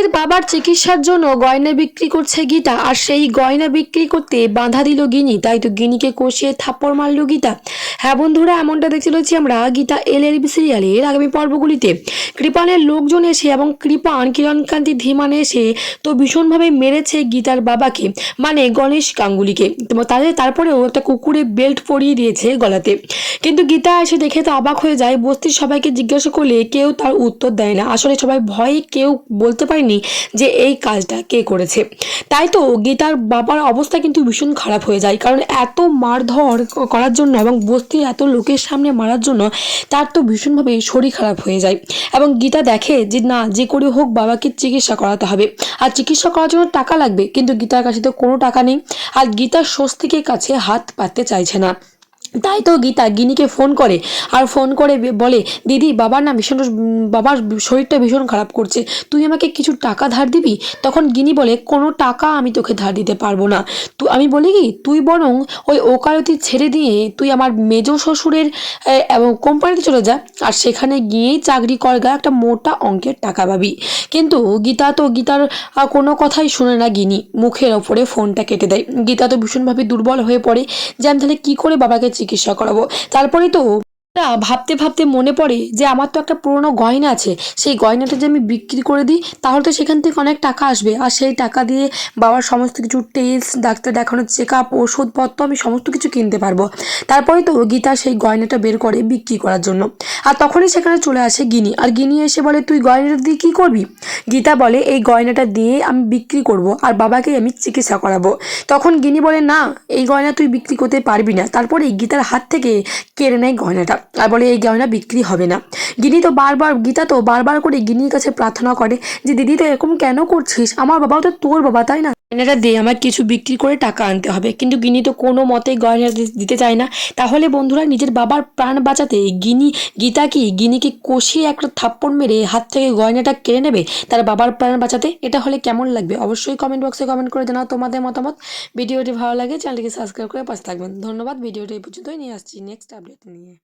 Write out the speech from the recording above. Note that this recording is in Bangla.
এর বাবার চিকিৎসার জন্য গয়না বিক্রি করছে গীতা, আর সেই গয়না বিক্রি করতে বাধা দিল গিনি। তাই তো গিনিকে কষিয়ে থাপ্পড় মারল গীতা। হ্যাঁ বন্ধুরা, এমনটা দেখতে চলেছি আমরা গীতা এল বি সিরিয়ালের আগামী পর্বগুলিতে কৃপানের লোকজন এসে এবং কৃপান কিরণকান্তি ধীমান এসে তো ভীষণভাবে মেরেছে গীতার বাবাকে মানে গণেশ গাঙ্গুলিকে। তাদের তারপরেও একটা কুকুরে বেল্ট পরিয়ে দিয়েছে গলাতে। কিন্তু গীতা এসে দেখে তো অবাক হয়ে যায়, বস্তির সবাইকে জিজ্ঞাসা করলে কেউ তার উত্তর দেয় না। আসলে সবাই ভয়ে কেউ বলতে পারেনি যে এই কাজটা কে করেছে। তাই তো গীতার বাবার অবস্থা কিন্তু ভীষণ খারাপ হয়ে যায়। কারণ এত মারধর করার জন্য এবং বস্তি এত লোকের সামনে মারার জন্য তার তো ভীষণভাবে শরীর খারাপ হয়ে যায়। এবং গীতা দেখে যে না, যে করে হোক বাবাকে চিকিৎসা করাতে হবে। আর চিকিৎসা করার জন্য টাকা লাগবে, কিন্তু গীতার কাছে তো কোনো টাকা নেই। আর গীতা স্বস্তিকের কাছে হাত পাততে চাইছে না। তাই তো গীতা, গিনিকে ফোন করে আর ফোন করে বলে, দিদি, বাবার না ভীষণ, বাবার শরীরটা ভীষণ খারাপ করছে, তুই আমাকে কিছু টাকা ধার দিবি? তখন গিনি বলে, কোনো টাকা আমি তোকে ধার দিতে পারব না। তুই আমি বলি কি, তুই বরং ওই ওকালতি ছেড়ে দিয়ে তুই আমার মেজ শ্বশুরের এবং কোম্পানিতে চলে যা, আর সেখানে গিয়েই চাকরি কর, গা একটা মোটা অঙ্কের টাকা পাবি। কিন্তু গীতা তো গীতার কোনো কথাই শুনে না গিনি। মুখের ওপরে ফোনটা কেটে দেয়। গীতা তো ভীষণভাবে দুর্বল হয়ে পড়ে, যে আমি তাহলে কী করে বাবাকে চিকিৎসা করাবো। তারপরেই তো ভাবতে ভাবতে মনে পড়ে যে আমার তো একটা পুরনো গয়না আছে। সেই গয়নাটা যে আমি বিক্রি করে দিই, তাহলে তো সেখান থেকে অনেক টাকা আসবে। আর সেই টাকা দিয়ে বাবার সমস্ত কিছু টেস্ট ডাক্তার দেখানোর চেক আপ ওষুধপত্র আমি সমস্ত কিছু কিনতে পারব। তারপরে তো গীতা সেই গয়নাটা বের করে বিক্রি করার জন্য। আর তখনই সেখানে চলে আসে গিনি। আর গিনি এসে বলে, তুই গয়নাটা দিয়ে কী করবি? গীতা বলে, এই গয়নাটা দিয়ে আমি বিক্রি করব আর বাবাকে আমি চিকিৎসা করাবো। তখন গিনি বলে, না, এই গয়না তুই বিক্রি করতে পারবি না। তারপরে গীতার হাত থেকে কেড়ে নেয় গয়নাটা আর বলে, এই গয়না বিক্রি হবে না। গিনি তো বারবার, গীতা তো বারবার করে গিনির কাছে প্রার্থনা করে যে, দিদি, তো এরকম কেন করছিস? আমার বাবাও তো তোর বাবা, তাই না? গয়নাটা দিয়ে আমার কিছু বিক্রি করে টাকা আনতে হবে। কিন্তু গিনি তো কোনো মতেই গয়না দিতে চায় না। তাহলে বন্ধুরা নিজের বাবার প্রাণ বাঁচাতে গিনি গীতা কি গিনিকে কষিয়ে একটা থাপ্পড় মেরে হাত থেকে গয়নাটা কেড়ে নেবে তার বাবার প্রাণ বাঁচাতে? এটা হলে কেমন লাগবে? অবশ্যই কমেন্ট বক্সে কমেন্ট করে জানাও তোমাদের মতামত। ভিডিওটি ভালো লাগে, চ্যানেলটিকে সাবস্ক্রাইব করে পাশে থাকবেন। ধন্যবাদ, ভিডিওটি এই পর্যন্তই। নিয়ে আসছি নেক্সট আপডেট নিয়ে।